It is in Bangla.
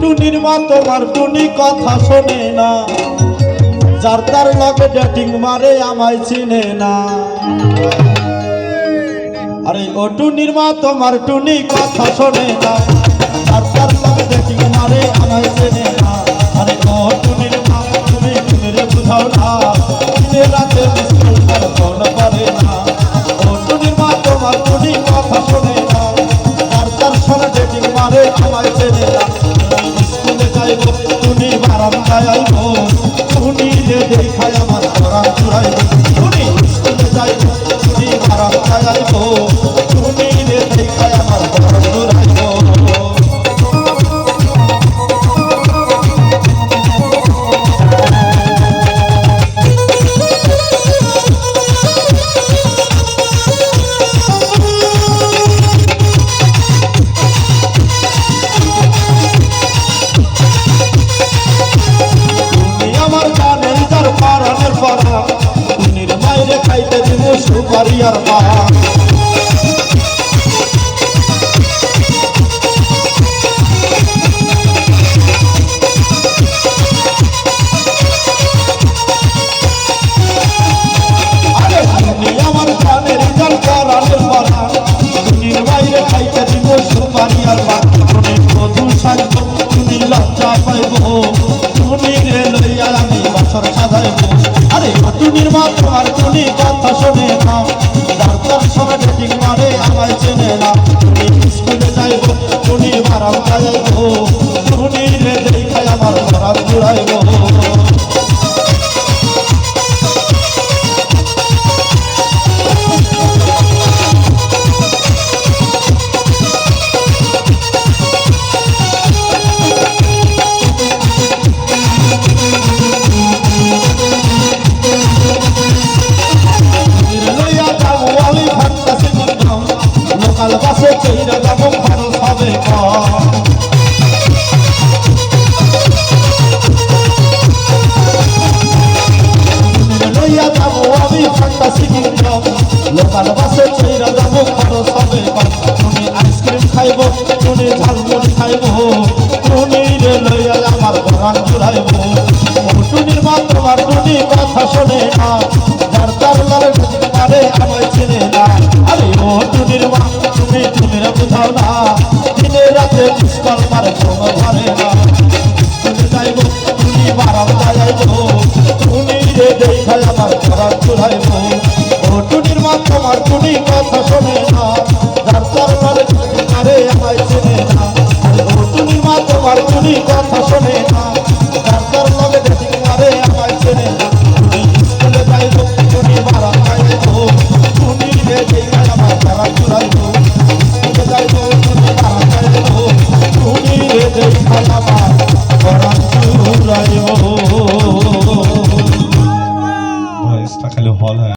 টুনির মা তোমার টুনি কথা শোনে না। যার তার লগে ডেটিং মারে আমায় চিনে না। আরে ও টুনির মা তোমার টুনি কথা শোনে না। যার তার লগে ডেটিং মারে আমায় চিনে না। আরে ও টুনির মা তুমি টুনিরে বুঝাও না। দিনে রাতে মিস্কুল আর ফোন করে না। ও টুনির মা তোমার টুনি কথা যাইব টুনি রে দেখায় আমার পরাণ চুড়াইব শুনি যাইব টুনি বারাম যাইব আরে টুনির মা তোমার টুনি কথা শুনে নাও। ডাক্তার সঙ্গে ডেটিং মারে আমায় চেনে না তুমি স্কুলে যাইব, তুমি মারাও যাইব। তুমি রে দেখাই আমার ঘরা জুড়াইব লোকাল বাসে চইরা যাব খরচ হবে লইয়া যাব আমি ফান্টাসি কিংডম লোকাল বাসে চইরা যাব খরচ হবে তুমি আইসক্রিম খাইবো তুমি ঝালমুড়ি খাইবো। তুমি রে লইয়া আমার ঘরান জুড়াইবো। টুনির কথা শোনে না। যার তার পুষ্কর মারে কোনো ধরে না। যাইব টুনি বারাম যাইব। টুনি রে দেখায় আমার ঘরান জুড়াইবো ও টুনির মা, তোমার টুনি কথা শোনে না। কথা শোনে না।